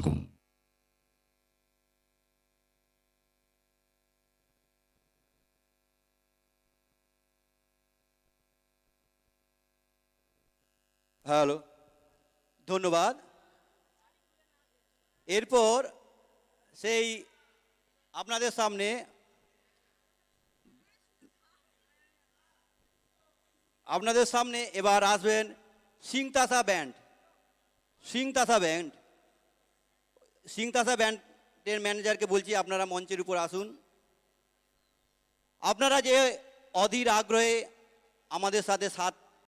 আলাইকুম হ্যালো ধন্যবাদ এরপর সেই আপনাদের সামনে আপনাদের সামনে এবার আসবেন সিংতাসা ব্যান্ড সিংতাসা ব্যান্ড। সিংতাসা ব্যান্ডের ম্যানেজারকে বলছি, আপনারা মঞ্চের উপর আসুন। আপনারা যে অধীর আগ্রহে আমাদের সাথে সাথ